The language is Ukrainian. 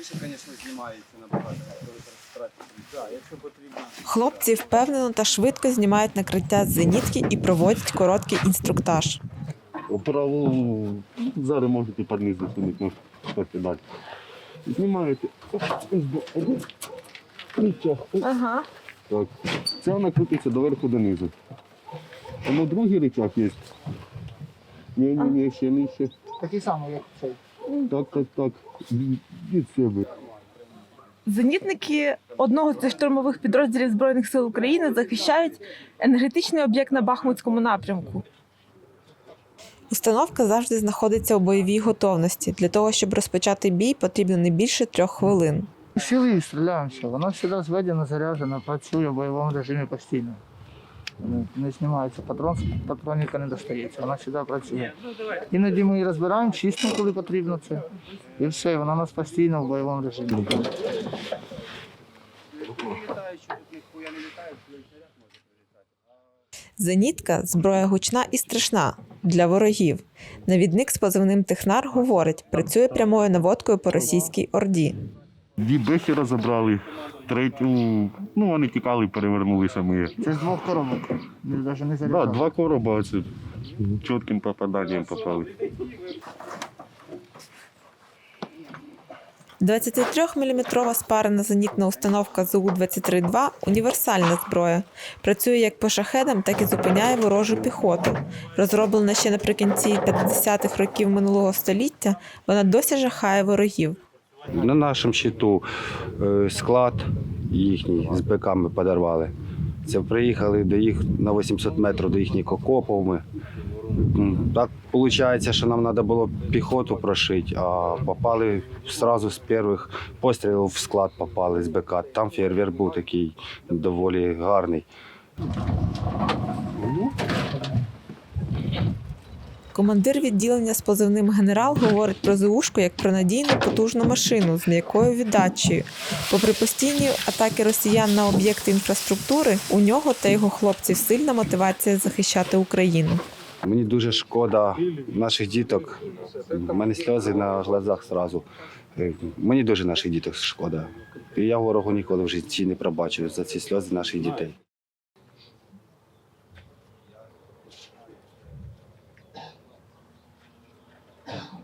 Більше, звісно, знімається набагато, коли якщо потрібно. Хлопці впевнено та швидко знімають накриття з зенітки і проводять короткий інструктаж. Праву зараз можете під низ засунути, ну, трохи далі. Знімаєте. Ага. Так. Це вона крутиться доверху донизу. Тому другий рычаг є. Ні, ні, ні, ще нижче. Такий самий, як цей. Так, так, так. Від себе. Зенітники одного з цих штурмових підрозділів Збройних сил України захищають енергетичний об'єкт на Бахмутському напрямку. Установка завжди знаходиться у бойовій готовності. Для того, щоб розпочати бій, потрібно не більше трьох хвилин. Сіли і стріляємо. Вона завжди зведена, заряджена, працює в бойовому режимі постійно. Не- Не знімається патрон, патроніка не достається, вона завжди працює. Іноді ми її розбираємо, чистимо, коли потрібно це. І все, вона у нас постійно в бойовому режимі. Прилітати. Зенітка зброя гучна і страшна для ворогів. Навідник з позивним Технар говорить, працює прямою наводкою по російській орді. Дві бехи розібрали, третю, ну вони тікали, перевернулися ми. Це з двох коробок. Ми навіть не Да, заряджали. два короба це чітким попаданням попали. 23-мм спарена зенітна установка ЗУ-23-2 – універсальна зброя. Працює як по шахедам, так і зупиняє ворожу піхоту. Розроблена ще наприкінці 50-х років минулого століття, вона досі жахає ворогів. На нашому щиту е, склад їхній з биками подорвали. Це приїхали до їх на 800 метрів до їхніх окопів. Ми. Так виходить, що нам треба було піхоту прошити, а попали одразу з перших пострілів в склад попали з БК. Там фейерверк був такий доволі гарний. Командир відділення з позивним генерал говорить про ЗУшку як про надійну потужну машину з м'якою віддачею. Попри постійні атаки росіян на об'єкти інфраструктури, у нього та його хлопців сильна мотивація захищати Україну. Мені дуже шкода наших діток. У мене сльози на глазах зразу. Е, Мені дуже наших діток шкода. І я ворогу ніколи в житті не пробачу за ці сльози наших дітей.